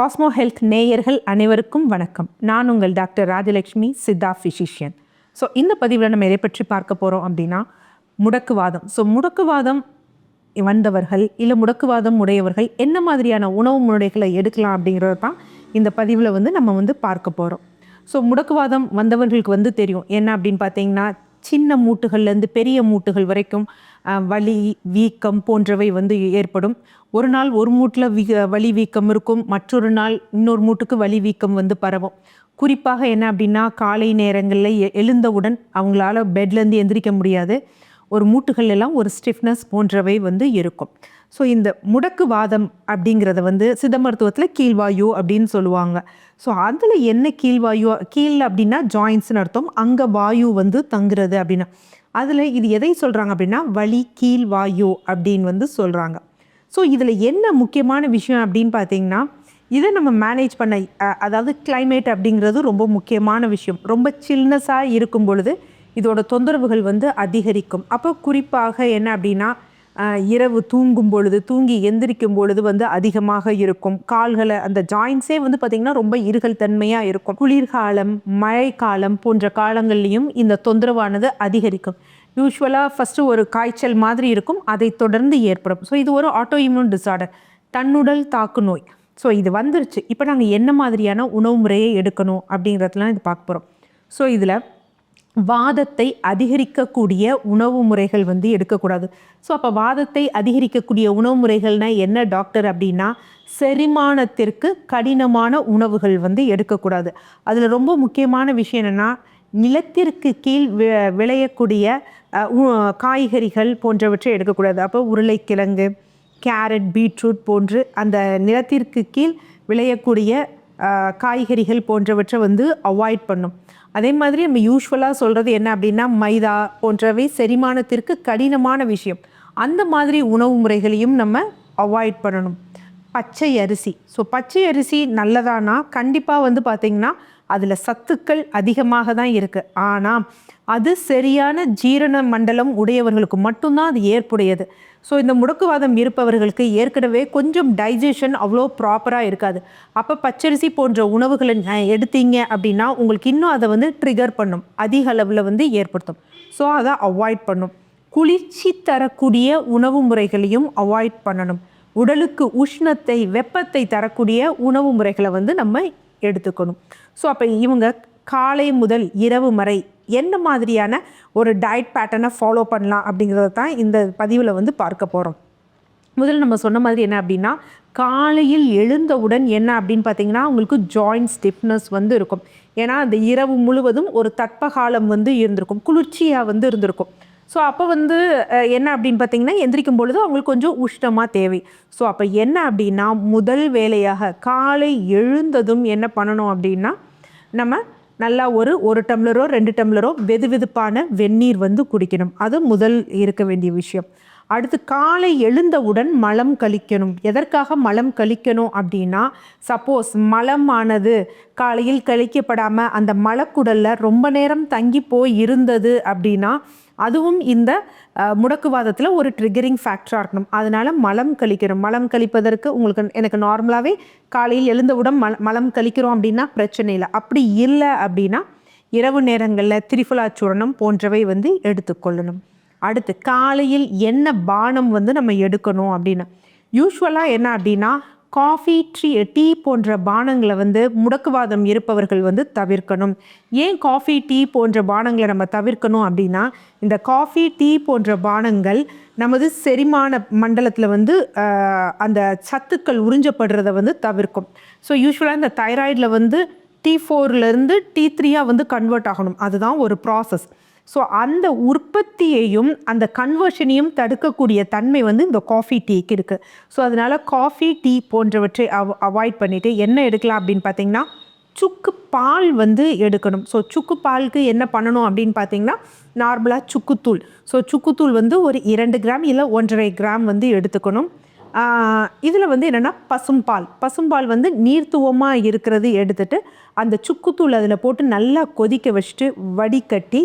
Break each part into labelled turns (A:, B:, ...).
A: Cosmo health நேயர்கள் அனைவருக்கும் வணக்கம். நான் உங்கள் doctor Rajalakshmi Siddha physician so இந்த பதிவில் நம்ம எதை பற்றி பார்க்க போகிறோம் அப்படின்னா முடக்குவாதம். ஸோ முடக்குவாதம் வந்தவர்கள் இல்லை முடக்குவாதம் உடையவர்கள் என்ன மாதிரியான உணவு முறைகளை எடுக்கலாம் அப்படிங்கிறது தான் இந்த பதிவில் வந்து நம்ம வந்து பார்க்க போகிறோம் ஸோ முடக்குவாதம் வந்தவர்களுக்கு வந்து தெரியும். என்ன அப்படின்னு பார்த்தீங்கன்னா சின்ன மூட்டுகள்லேருந்து பெரிய மூட்டுகள் வரைக்கும் வலி வீக்கம் போன்றவை வந்து ஏற்படும். ஒரு நாள் ஒரு மூட்டில் வீ வலி வீக்கம் இருக்கும். மற்றொரு நாள் இன்னொரு மூட்டுக்கு வலி வீக்கம் வந்து பரவும். குறிப்பாக என்ன அப்படின்னா காலை நேரங்களில் எ- எழுந்தவுடன் அவங்களால பெட்லேருந்து எந்திரிக்க முடியாது. ஒரு மூட்டுகள் எல்லாம் ஒரு ஸ்டிஃப்னஸ் போன்றவை வந்து இருக்கும். ஸோ இந்த முடக்கு வாதம் அப்படிங்கிறத வந்து சித்த மருத்துவத்தில் கீழ்வாயு அப்படின்னு சொல்லுவாங்க. ஸோ அதில் என்ன கீழ்வாயு கீழ் அப்படின்னா ஜாயின்ஸ்னு அர்த்தம். அங்கே வாயு வந்து தங்குறது அப்படின்னா. அதில் இது எதை சொல்கிறாங்க அப்படின்னா வலி கீழ் வாயு அப்படின்னு வந்து சொல்கிறாங்க ஸோ இதில் என்ன முக்கியமான விஷயம் அப்படின்னு பார்த்தீங்கன்னா இதை நம்ம மேனேஜ் பண்ண அதாவது கிளைமேட் அப்படிங்கிறது ரொம்ப முக்கியமான விஷயம். ரொம்ப சில்னஸாக இருக்கும் பொழுது இதோட தொந்தரவுகள் வந்து அதிகரிக்கும். அப்போ குறிப்பாக என்ன அப்படின்னா இரவு தூங்கும் பொழுது தூங்கி எந்திரிக்கும் பொழுது வந்து அதிகமாக இருக்கும். கால்களை அந்த ஜாயின்ஸே வந்து பார்த்திங்கன்னா ரொம்ப இருகல் தன்மையாக இருக்கும். குளிர்காலம் மழைக்காலம் போன்ற காலங்கள்லையும் இந்த தொந்தரவானது அதிகரிக்கும். யூஸ்வலாக ஃபஸ்ட்டு ஒரு காய்ச்சல் மாதிரி இருக்கும் அதை தொடர்ந்து ஏற்படும். ஸோ இது ஒரு ஆட்டோ இம்யூன் டிசார்டர் தன்னுடல் தாக்கு நோய். ஸோ இது வந்துருச்சு. இப்போ நாங்கள் என்ன மாதிரியான உணவு முறையை எடுக்கணும் அப்படிங்கிறதுலாம் இது பார்க்க போகிறோம் ஸோ இதில் வாதத்தை அதிகரிக்கக்கூடிய உணவு முறைகள் வந்து எடுக்கக்கூடாது. ஸோ அப்போ வாதத்தை அதிகரிக்கக்கூடிய உணவு முறைகள்னால் என்ன டாக்டர்? அப்படின்னா செரிமானத்திற்கு கடினமான உணவுகள் வந்து எடுக்கக்கூடாது. அதில் ரொம்ப முக்கியமான விஷயம் என்னென்னா நிலத்திற்கு கீழ் விளையக்கூடிய உ- காய்கறிகள் போன்றவற்றை எடுக்கக்கூடாது. அப்போ உருளைக்கிழங்கு கேரட் பீட்ரூட் போன்று அந்த நிலத்திற்கு கீழ் விளையக்கூடிய காய்கறிகள் போன்றவற்றை வந்து அவாய்ட் பண்ணும். அதே மாதிரி நம்ம யூஸ்வலாக சொல்கிறது என்ன அப்படின்னா மைதா போன்றவை செரிமானத்திற்கு கடினமான விஷயம். அந்த மாதிரி உணவு முறைகளையும் நம்ம அவாய்ட் பண்ணணும். பச்சை அரிசி. ஸோ பச்சை அரிசி நல்லதானா? கண்டிப்பாக வந்து பார்த்திங்கன்னா அதில் சத்துக்கள் அதிகமாக தான் இருக்குது ஆனால் அது சரியான ஜீரண மண்டலம் உடையவர்களுக்கு மட்டும்தான் அது ஏற்புடையது. ஸோ இந்த முடக்குவாதம் இருப்பவர்களுக்கு ஏற்கனவே கொஞ்சம் டைஜஷன் அவ்வளோ ப்ராப்பராக இருக்காது. அப்போ பச்சரிசி போன்ற உணவுகளை எடுத்தீங்க அப்படின்னா உங்களுக்கு இன்னும் அதை வந்து ட்ரிகர் பண்ணும். அதிக அளவில் வந்து ஏற்படுத்தும். ஸோ அதை அவாய்ட் பண்ணும். குளிர்ச்சி தரக்கூடிய உணவு முறைகளையும் அவாய்ட் பண்ணணும். உடலுக்கு உஷ்ணத்தை வெப்பத்தை தரக்கூடிய உணவு முறைகளை வந்து நம்ம எடுத்துக்கணும். ஸோ அப்போ இவங்க காலை முதல் இரவு வரை என்ன மாதிரியான ஒரு டயட் பேட்டர்னை ஃபாலோ பண்ணலாம் அப்படிங்கிறத தான் இந்த பதிவில் வந்து பார்க்க போகிறோம் முதல்ல நம்ம சொன்ன மாதிரி என்ன அப்படின்னா காலையில் எழுந்தவுடன் என்ன அப்படின்னு பார்த்தீங்கன்னா உங்களுக்கு ஜாயிண்ட் ஸ்டிஃப்னஸ் வந்து இருக்கும். ஏன்னா அந்த இரவு முழுவதும் ஒரு தட்பகாலம் வந்து இருந்திருக்கும். குளிர்ச்சியாக வந்து இருந்திருக்கும். ஸோ அப்போ வந்து என்ன அப்படின்னு பார்த்தீங்கன்னா எந்திரிக்கும் பொழுது அவங்களுக்கு கொஞ்சம் உஷ்ணமாக தேவை. ஸோ அப்போ என்ன அப்படின்னா முதல் வேலையாக காலை எழுந்ததும் என்ன பண்ணணும் அப்படின்னா நம்ம நல்லா ஒரு ஒரு டம்ளரோ ரெண்டு டம்ளரோ வெது வெதுப்பான வெந்நீர் வந்து குடிக்கணும். அது முதல் இருக்க வேண்டிய விஷயம். அடுத்து காலை எழுந்தவுடன் மலம் கழிக்கணும். எதற்காக மலம் கழிக்கணும் அப்படின்னா சப்போஸ் மலமானது காலையில் கழிக்கப்படாமல் அந்த மலக்குடலில் ரொம்ப நேரம் தங்கி போய் இருந்தது அப்படின்னா அதுவும் இந்த முடக்குவாதத்தில் ஒரு ட்ரிகரிங் ஃபேக்டராக இருக்கணும் அதனால் மலம் கழிக்கணும் மலம் கழிப்பதற்கு உங்களுக்கு எனக்கு நார்மலாகவே காலையில் எழுந்தவுடன் மல மலம் கழிக்கிறோம் அப்படின்னா பிரச்சனை இல்லை. அப்படி இல்லை அப்படின்னா இரவு நேரங்களில் திரிஃபுலா சூரணம் போன்றவை வந்து எடுத்துக்கொள்ளணும் அடுத்து காலையில் என்ன பானம் வந்து நம்ம எடுக்கணும் அப்படின்னு யூஸ்வலாக என்ன அப்படின்னா காஃபி ட்ரீ டீ போன்ற பானங்களை வந்து முடக்குவாதம் இருப்பவர்கள் வந்து தவிர்க்கணும். ஏன் காஃபி டீ போன்ற பானங்களை நம்ம தவிர்க்கணும் அப்படின்னா இந்த காஃபி டீ போன்ற பானங்கள் நமது செரிமான மண்டலத்தில் வந்து அந்த சத்துக்கள் உறிஞ்சப்படுறத வந்து தவிர்க்கும். ஸோ யூஸ்வலாக இந்த தைராய்டில் வந்து டி ஃபோர்லேருந்து டி த்ரீயாக வந்து கன்வெர்ட் ஆகணும். அதுதான் ஒரு ப்ராசஸ் ஸோ அந்த உற்பத்தியையும் அந்த கன்வர்ஷனையும் தடுக்கக்கூடிய தன்மை வந்து இந்த காஃபி டீக்கு இருக்குது ஸோ அதனால் காஃபி டீ போன்றவற்றை அவ் அவாய்ட் பண்ணிவிட்டு என்ன எடுக்கலாம் அப்படின்னு பார்த்தீங்கன்னா சுக்கு பால் வந்து எடுக்கணும். ஸோ சுக்கு பாலுக்கு என்ன பண்ணணும் அப்படின்னு பார்த்தீங்கன்னா நார்மலாக சுக்குத்தூள். ஸோ சுக்குத்தூள் வந்து ஒரு இரண்டு கிராம் இல்லை ஒன்றரை கிராம் வந்து எடுத்துக்கணும். இதில் வந்து என்னென்னா பசும்பால். பசும்பால் வந்து நீர்த்துவமாக இருக்கிறது எடுத்துட்டு அந்த சுக்குத்தூள் அதில் போட்டு நல்லா கொதிக்க வச்சுட்டு வடிகட்டி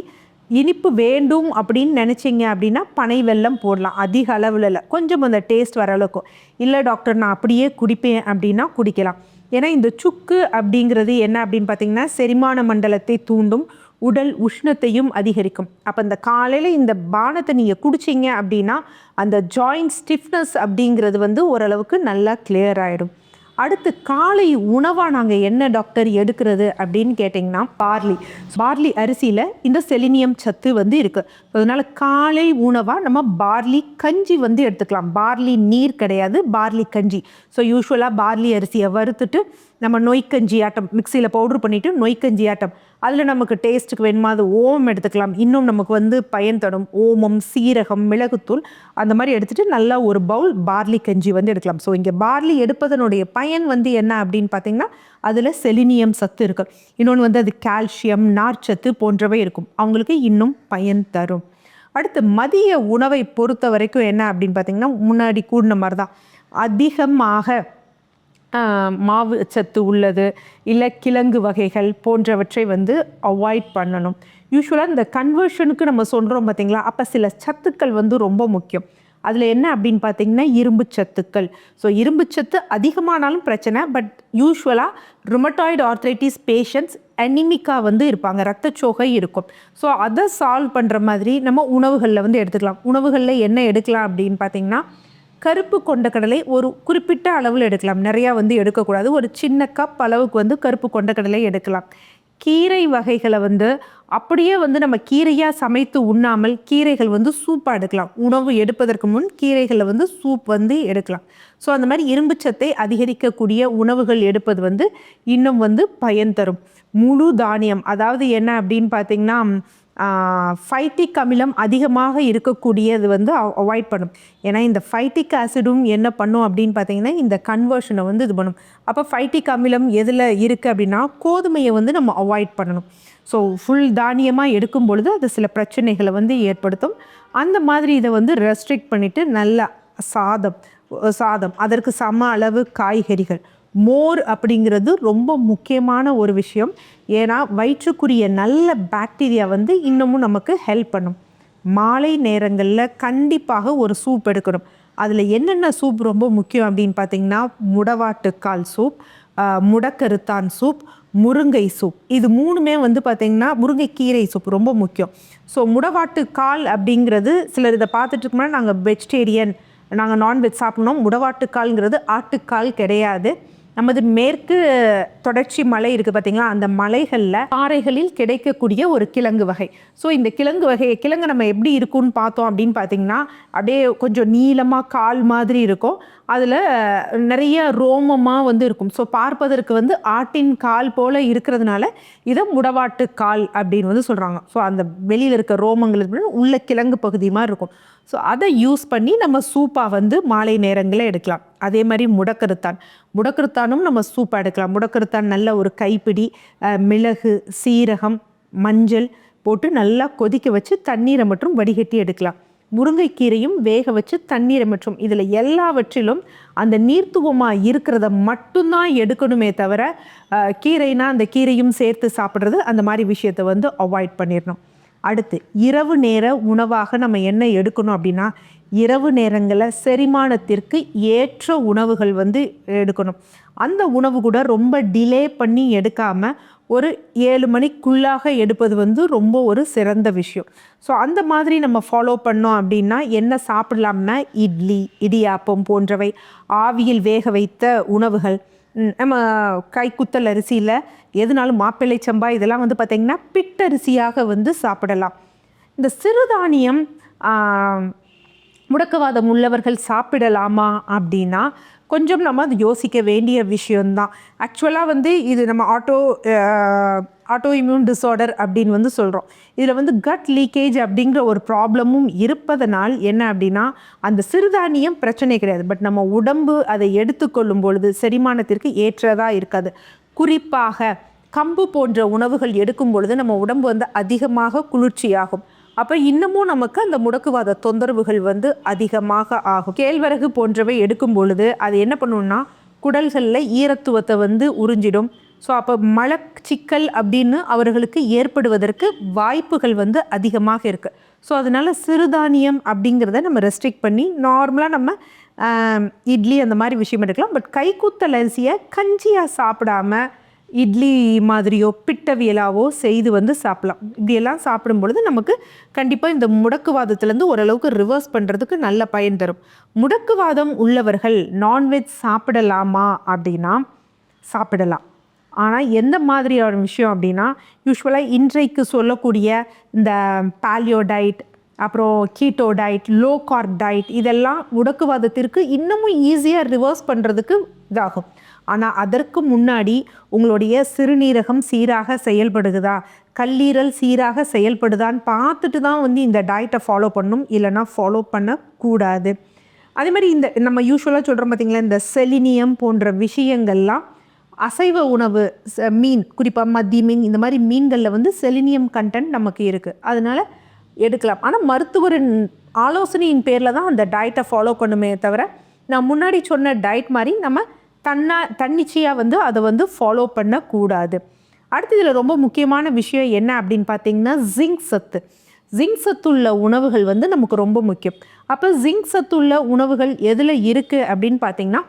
A: இனிப்பு வேண்டும் அப்படின்னு நினச்சிங்க அப்படின்னா பனை வெல்லம் போடலாம் அதிக அளவில் இல்லை. கொஞ்சம் அந்த டேஸ்ட் வர அளவுக்கு. இல்லை டாக்டர் நான் அப்படியே குடிப்பேன் அப்படின்னா குடிக்கலாம். ஏன்னா இந்த சுக்கு அப்படிங்கிறது என்ன அப்படின்னு பார்த்தீங்கன்னா செரிமான மண்டலத்தை தூண்டும் உடல் உஷ்ணத்தையும் அதிகரிக்கும். அப்போ இந்த காலையில் இந்த பானத்தை நீங்கள் குடிச்சிங்க அப்படின்னா அந்த ஜாயிண்ட் ஸ்டிஃப்னஸ் அப்படிங்கிறது வந்து ஓரளவுக்கு நல்லா கிளியர் ஆகிடும் அடுத்து காலை உணவாக நாங்கள் என்ன டாக்டர் எடுக்கிறது அப்படின்னு கேட்டிங்கன்னா பார்லி. பார்லி அரிசியில் இந்த செலினியம் சத்து வந்து இருக்குது அதனால் காலை உணவாக நம்ம பார்லி கஞ்சி வந்து எடுத்துக்கலாம். பார்லி நீர் கிடையாது பார்லி கஞ்சி. ஸோ யூஸ்வலாக பார்லி அரிசியை வறுத்துட்டு நம்ம நொய்க்கஞ்சி ஆட்டம் மிக்சியில் பவுட்ரு பண்ணிவிட்டு நொய்க்கஞ்சி ஆட்டம். அதில் நமக்கு டேஸ்ட்டுக்கு வேணுமா அது ஓமம் எடுத்துக்கலாம். இன்னும் நமக்கு வந்து பயன் தரும். ஓமம் சீரகம் மிளகுத்தூள் அந்த மாதிரி எடுத்துகிட்டு நல்லா ஒரு பவுல் பார்லி கஞ்சி வந்து எடுக்கலாம். ஸோ இங்கே பார்லி எடுப்பதனுடைய பயன் வந்து என்ன அப்படின்னு பார்த்தீங்கன்னா அதில் செலினியம் சத்து இருக்கும் இன்னொன்று வந்து அது கால்சியம் நார்ச்சத்து போன்றவை இருக்கும். அவங்களுக்கு இன்னும் பயன் தரும். அடுத்து மதிய உணவை பொறுத்த வரைக்கும் என்ன அப்படின்னு பார்த்தீங்கன்னா முன்னாடி கூடின மாதிரி தான் அதிகமாக மாவு சத்து உள்ளது இல்லை கிழங்கு வகைகள் போன்றவற்றை வந்து அவாய்ட் பண்ணணும். யூஸ்வலாக இந்த கன்வர்ஷனுக்கு நம்ம சொல்கிறோம் பார்த்தீங்களா அப்போ சில சத்துக்கள் வந்து ரொம்ப முக்கியம். அதில் என்ன அப்படின்னு பார்த்தீங்கன்னா இரும்பு சத்துக்கள். ஸோ இரும்பு சத்து அதிகமானாலும் பிரச்சனை பட் யூஸ்வலாக ருமட்டாய்டு ஆர்த்ரைட்டிஸ் பேஷண்ட்ஸ் அனிமிக்கா வந்து இருப்பாங்க. ரத்தச்சோகை இருக்கும். ஸோ அதை சால்வ் பண்ணுற மாதிரி நம்ம உணவுகளில் வந்து எடுத்துக்கலாம். உணவுகளில் என்ன எடுக்கலாம் அப்படின்னு பார்த்தீங்கன்னா கருப்பு கொண்டக்கடலை ஒரு குறிப்பிட்ட அளவில் எடுக்கலாம். நிறையா வந்து எடுக்கக்கூடாது. ஒரு சின்ன கப் அளவுக்கு வந்து கருப்பு கொண்டக்கடலை எடுக்கலாம். கீரை வகைகளை வந்து அப்படியே வந்து நம்ம கீரையாக சமைத்து உண்ணாமல் கீரைகள் வந்து சூப்பாக எடுக்கலாம். உணவு எடுப்பதற்கு முன் கீரைகளை வந்து சூப் வந்து எடுக்கலாம். ஸோ அந்த மாதிரி இரும்புச்சத்தை அதிகரிக்கக்கூடிய உணவுகள் எடுப்பது வந்து இன்னும் வந்து பயன் தரும். முழு தானியம். அதாவது என்ன அப்படின்னு பார்த்தீங்கன்னா ஃபைட்டிக் அமிலம் அதிகமாக இருக்கக்கூடியது வந்து அவாய்ட் பண்ணும். ஏன்னா இந்த ஃபைட்டிக் ஆசிடும் என்ன பண்ணும் அப்படின்னு பார்த்தீங்கன்னா இந்த கன்வர்ஷனை வந்து இது பண்ணும். அப்போ ஃபைட்டிக் அமிலம் எதில் இருக்குது அப்படின்னா கோதுமையை வந்து நம்ம அவாய்ட் பண்ணணும். ஸோ ஃபுல் தானியமாக எடுக்கும் பொழுது அது சில பிரச்சனைகளை வந்து ஏற்படுத்தும். அந்த மாதிரி இதை வந்து ரெஸ்ட்ரிக்ட் பண்ணிவிட்டு நல்லா சாதம் சாதம். அதற்கு சம அளவு காய்கறிகள். மோர் அப்படிங்கிறது ரொம்ப முக்கியமான ஒரு விஷயம். ஏன்னா வயிற்றுக்குரிய நல்ல பாக்டீரியா வந்து இன்னமும் நமக்கு ஹெல்ப் பண்ணும். மாலை நேரங்களில் கண்டிப்பாக ஒரு சூப் எடுக்கணும். அதில் என்னென்ன சூப் ரொம்ப முக்கியம் அப்படின்னு பார்த்தீங்கன்னா முடவாட்டுக்கால் சூப் முடக்கருத்தான் சூப் முருங்கை சூப். இது மூணுமே வந்து பார்த்திங்கன்னா முருங்கைக்கீரை சூப் ரொம்ப முக்கியம். ஸோ முடவாட்டுக்கால் அப்படிங்கிறது சிலர் இதை பார்த்துட்டுருக்கோம்னா நாங்கள் வெஜிடேரியன் நாங்கள் நான்வெஜ் சாப்பிட்ணும். முடவாட்டுக்கால்ங்கிறது ஆட்டுக்கால் கிடையாது. நமது மேற்கு தொடர்ச்சி மலை இருக்குது பார்த்தீங்களா அந்த மலைகளில் பாறைகளில் கிடைக்கக்கூடிய ஒரு கிழங்கு வகை. ஸோ இந்த கிழங்கு வகையை கிழங்கு நம்ம எப்படி இருக்கும்னு பார்த்தோம் அப்படின்னு பார்த்தீங்கன்னா அப்படியே கொஞ்சம் நீளமாக கால் மாதிரி இருக்கும். அதில் நிறைய ரோமமாக வந்து இருக்கும். ஸோ பார்ப்பதற்கு வந்து ஆட்டின் கால் போல் இருக்கிறதுனால இதை முடவாட்டு கால் அப்படின்னு வந்து சொல்கிறாங்க ஸோ அந்த வெளியில் இருக்க ரோமங்கள் உள்ள கிழங்கு பகுதி மாதிரி இருக்கும். ஸோ அதை யூஸ் பண்ணி நம்ம சூப்பாக வந்து மாலை நேரங்களில் எடுக்கலாம். அதே மாதிரி முடக்கருத்தான் முடக்கருத்தானும் நம்ம சூப்பாக எடுக்கலாம். முடக்கருத்தான் நல்ல ஒரு கைப்பிடி மிளகு சீரகம் மஞ்சள் போட்டு நல்லா கொதிக்க வச்சு தண்ணீரை மட்டும் வடிகட்டி எடுக்கலாம். முருங்கைக்கீரையும் வேக வச்சு தண்ணீரை மற்றும் இதில் எல்லாவற்றிலும் அந்த நீர்த்துவமாக இருக்கிறத மட்டும்தான் எடுக்கணுமே தவிர கீரைனா அந்த கீரையும் சேர்த்து சாப்பிட்றது அந்த மாதிரி விஷயத்தை வந்து அவாய்ட் பண்ணிடணும். அடுத்து இரவு நேர உணவாக நம்ம என்ன எடுக்கணும் அப்படின்னா இரவு நேரங்களில் செரிமானத்திற்கு ஏற்ற உணவுகள் வந்து எடுக்கணும். அந்த உணவு கூட ரொம்ப டிலே பண்ணி எடுக்காமல் ஒரு ஏழு மணிக்குள்ளாக எடுப்பது வந்து ரொம்ப ஒரு சிறந்த விஷயம். ஸோ அந்த மாதிரி நம்ம ஃபாலோ பண்ணோம் அப்படின்னா என்ன சாப்பிடலாம்னா இட்லி இடியாப்பம் போன்றவை ஆவியில் வேக வைத்த உணவுகள். நம்ம கைக்குத்தல் அரிசியில் எதுனாலும் மாப்பிள்ளை சம்பா இதெல்லாம் வந்து பார்த்திங்கன்னா பிட்டரிசியாக வந்து சாப்பிடலாம். இந்த சிறுதானியம் முடக்கவாதம் உள்ளவர்கள் சாப்பிடலாமா அப்படின்னா கொஞ்சம் நம்ம அது யோசிக்க வேண்டிய விஷயம்தான். ஆக்சுவலாக வந்து இது நம்ம ஆட்டோ ஆட்டோ இம்யூன் டிஸார்டர் அப்படின்னு வந்து சொல்கிறோம் இதில் வந்து கட் லீக்கேஜ் அப்படிங்கிற ஒரு ப்ராப்ளமும் இருப்பதனால் என்ன அப்படின்னா அந்த சிறுதானியம் பிரச்சனை கிடையாது. பட் நம்ம உடம்பு அதை எடுத்துக்கொள்ளும் பொழுது செரிமானத்திற்கு ஏற்றதாக இருக்காது. குறிப்பாக கம்பு போன்ற உணவுகள் எடுக்கும் பொழுது நம்ம உடம்பு வந்து அதிகமாக குளிர்ச்சியாகும். அப்போ இன்னமும் நமக்கு அந்த முடக்குவாத தொந்தரவுகள் வந்து அதிகமாக ஆகும். கேழ்வரகு போன்றவை எடுக்கும் பொழுது அது என்ன பண்ணுன்னா குடல்களில் ஈரத்துவத்தை வந்து உறிஞ்சிடும். ஸோ அப்போ மலச்சிக்கல் அப்படின்னு அவர்களுக்கு ஏற்படுவதற்கு வாய்ப்புகள் வந்து அதிகமாக இருக்குது ஸோ அதனால் சிறுதானியம் அப்படிங்கிறத நம்ம ரெஸ்ட்ரிக்ட் பண்ணி நார்மலாக நம்ம இட்லி அந்த மாதிரி விஷயம் எடுக்கலாம். பட் கைக்குத்தல் அரிசியை கஞ்சியாக சாப்பிடாம இட்லி மாதிரியோ பிட்டவியலாவோ செய்து வந்து சாப்பிடலாம். இப்படியெல்லாம் சாப்பிடும் பொழுது நமக்கு கண்டிப்பாக இந்த முடக்குவாதத்துலேருந்து ஓரளவுக்கு ரிவர்ஸ் பண்ணுறதுக்கு நல்ல பயன் தரும். முடக்குவாதம் உள்ளவர்கள் நான்வெஜ் சாப்பிடலாமா அப்படின்னா சாப்பிடலாம். ஆனால் எந்த மாதிரியான விஷயம் அப்படின்னா யூஸ்வலாக இன்றைக்கு சொல்லக்கூடிய இந்த பாலியோ டயட் அப்புறம் keto diet low carb diet இதெல்லாம் உடக்குவாதத்திற்கு இன்னமும் ஈஸியாக ரிவர்ஸ் பண்ணுறதுக்கு இதாகும். ஆனால் அதற்கு முன்னாடி உங்களுடைய சிறுநீரகம் சீராக செயல்படுகுதா? கல்லீரல் சீராக செயல்படுதான்னு பார்த்துட்டு தான் வந்து இந்த டயட்டை ஃபாலோ பண்ணும் இல்லைன்னா ஃபாலோ பண்ணக்கூடாது. அதே மாதிரி இந்த நம்ம யூஸ்வலாக சொல்கிறோம் பார்த்திங்களா இந்த செலினியம் போன்ற விஷயங்கள்லாம் அசைவ உணவு மீன் குறிப்பாக மத்தி மீன் இந்த மாதிரி மீன்களில் வந்து செலினியம் கண்டென்ட் நமக்கு இருக்குது அதனால் எடுக்கலாம். ஆனால் மருத்துவரின் ஆலோசனையின் பேரில் தான் அந்த டயட்டை ஃபாலோ பண்ணுமே தவிர நான் முன்னாடி சொன்ன டயட் மாதிரி நம்ம தன்னா தன்னிச்சையாக வந்து அதை வந்து ஃபாலோ பண்ணக்கூடாது. அடுத்து இதில் ரொம்ப முக்கியமான விஷயம் என்ன அப்படின்னு பார்த்தீங்கன்னா ஜிங்க் சத்து. ஜிங்க் சத்துள்ள உணவுகள் வந்து நமக்கு ரொம்ப முக்கியம். அப்போ ஜிங்க் சத்துள்ள உணவுகள் எதில் இருக்குது அப்படின்னு பார்த்தீங்கன்னா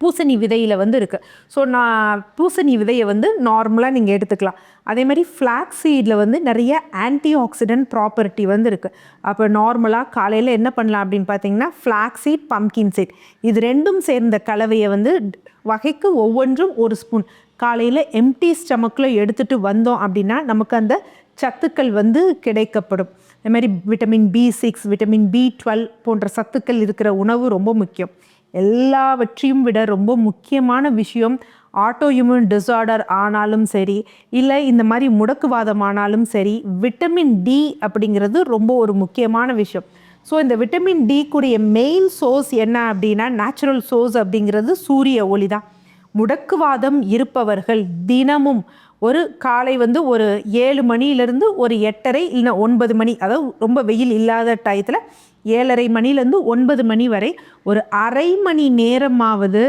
A: பூசணி விதையில் வந்து இருக்குது ஸோ நான் பூசணி விதையை வந்து நார்மலாக நீங்கள் எடுத்துக்கலாம். அதே மாதிரி ஃப்ளாக்ஸ் சீடில் வந்து நிறைய ஆன்டி ஆக்சிடென்ட் ப்ராப்பர்ட்டி வந்து இருக்குது அப்போ நார்மலாக காலையில் என்ன பண்ணலாம் அப்படின்னு பார்த்தீங்கன்னா ஃப்ளாக்ஸ் சீட் பம்கின் சீட் இது ரெண்டும் சேர்ந்த கலவையை வந்து வகைக்கு ஒவ்வொன்றும் ஒரு ஸ்பூன் காலையில் எம்டி ஸ்டமக்கில் எடுத்துகிட்டு வந்தோம் அப்படின்னா நமக்கு அந்த சத்துக்கள் வந்து கிடைக்கப்படும். அதே மாதிரி vitamin B six vitamin B twelve போன்ற சத்துக்கள் இருக்கிற உணவு ரொம்ப முக்கியம். எல்லாவற்றையும் விட ரொம்ப முக்கியமான விஷயம் ஆட்டோ இம்யூன் டிஸார்டர் ஆனாலும் சரி இல்லை இந்த மாதிரி முடக்குவாதம் ஆனாலும் சரி விட்டமின் டி அப்படிங்கிறது ரொம்ப ஒரு முக்கியமான விஷயம். ஸோ இந்த விட்டமின் டி கூடிய மெயின் சோர்ஸ் என்ன அப்படின்னா நேச்சுரல் சோர்ஸ் அப்படிங்கிறது சூரிய ஒளி தான் முடக்குவாதம் இருப்பவர்கள் தினமும் ஒரு காலை வந்து ஒரு ஏழு மணியிலேருந்து ஒரு எட்டரை இல்லை ஒன்பது மணி அதாவது ரொம்ப வெயில் இல்லாத டயத்தில் ஏழரை மணிலேருந்து ஒன்பது மணி வரை ஒரு அரை மணி நேரமாவது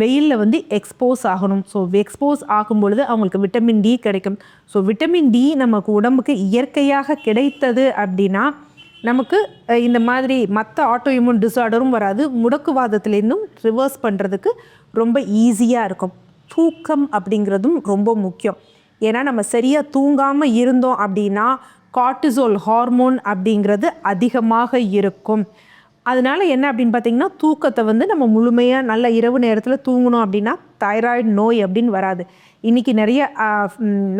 A: வெயிலில் வந்து எக்ஸ்போஸ் ஆகணும். ஸோ எக்ஸ்போஸ் ஆகும் பொழுது அவங்களுக்கு விட்டமின் டி கிடைக்கும். ஸோ விட்டமின் டி நமக்கு உடம்புக்கு இயற்கையாக கிடைத்தது அப்படின்னா நமக்கு இந்த மாதிரி மற்ற ஆட்டோ இம்யூன் டிஸார்டரும் வராது. முடக்குவாதத்துலேருந்தும் ரிவர்ஸ் பண்ணுறதுக்கு ரொம்ப ஈஸியாக இருக்கும். தூக்கம் அப்படிங்கிறதும் ரொம்ப முக்கியம். ஏன்னா நம்ம சரியாக தூங்காமல் இருந்தோம் அப்படின்னா கார்டிசோல் ஹார்மோன் அப்படிங்கிறது அதிகமாக இருக்கும். அதனால என்ன அப்படின்னு பார்த்தீங்கன்னா தூக்கத்தை வந்து நம்ம முழுமையாக நல்ல இரவு நேரத்தில் தூங்கணும் அப்படின்னா தைராய்டு நோய் அப்படின்னு வராது. இன்றைக்கி நிறைய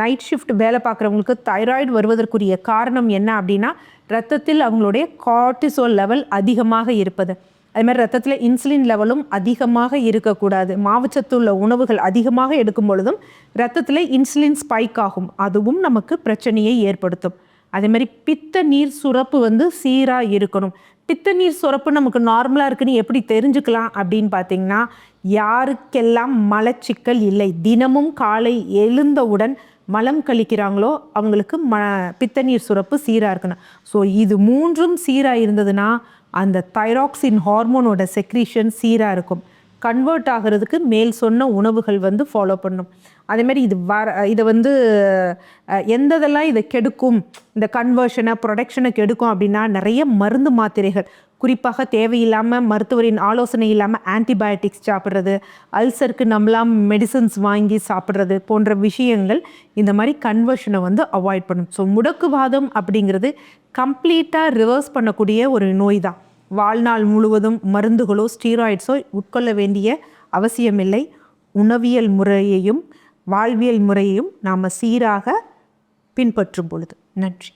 A: நைட் ஷிஃப்ட் வேலை பார்க்குறவங்களுக்கு தைராய்டு வருவதற்குரிய காரணம் என்ன அப்படின்னா ரத்தத்தில் அவங்களுடைய கார்டிசோல் லெவல் அதிகமாக இருப்பது. அதுமாதிரி ரத்தத்தில் இன்சுலின் லெவலும் அதிகமாக இருக்கக்கூடாது. மாவுச்சத்து உள்ள உணவுகள் அதிகமாக எடுக்கும் பொழுதும் ரத்தத்தில் இன்சுலின் ஸ்பைக் ஆகும். அதுவும் நமக்கு பிரச்சனையை ஏற்படுத்தும். அதே மாதிரி பித்த நீர் சுரப்பு வந்து சீராக இருக்கணும். பித்த நீர் சுரப்பு நமக்கு நார்மலாக இருக்குன்னு எப்படி தெரிஞ்சுக்கலாம் அப்படின்னு பார்த்தீங்கன்னா யாருக்கெல்லாம் மலச்சிக்கல் இல்லை தினமும் காலை எழுந்தவுடன் மலம் கழிக்கிறாங்களோ அவங்களுக்கு ம பித்த நீர் சுரப்பு சீராக இருக்கணும். ஸோ இது மூன்றும் சீராக இருந்ததுன்னா அந்த தைராக்சின் ஹார்மோனோட செக்ரீஷன் சீராக இருக்கும். கன்வெர்ட் ஆகிறதுக்கு மேல் சொன்ன உணவுகள் வந்து ஃபாலோ பண்ணும். அதேமாரி இது வர இதை வந்து எந்ததெல்லாம் இதை கெடுக்கும்? இந்த கன்வர்ஷனை ப்ரொடக்ஷனை கெடுக்கும் அப்படின்னா நிறைய மருந்து மாத்திரைகள். குறிப்பாக தேவையில்லாமல் மருத்துவரின் ஆலோசனை இல்லாமல் ஆன்டிபயோட்டிக்ஸ் சாப்பிட்றது அல்சருக்கு நம்மளாம் மெடிசன்ஸ் வாங்கி சாப்பிட்றது போன்ற விஷயங்கள் இந்த மாதிரி கன்வர்ஷனை வந்து அவாய்ட் பண்ணும். ஸோ முடக்குவாதம் அப்படிங்கிறது கம்ப்ளீட்டாக ரிவர்ஸ் பண்ணக்கூடிய ஒரு நோய் தான். வாழ்நாள் முழுவதும் மருந்துகளோ ஸ்டீராய்ட்ஸோ உட்கொள்ள வேண்டிய அவசியமில்லை. உணவியல் முறையையும் வாழ்வியல் முறையையும் நாம் சீராக பின்பற்றும் பொழுது. நன்றி.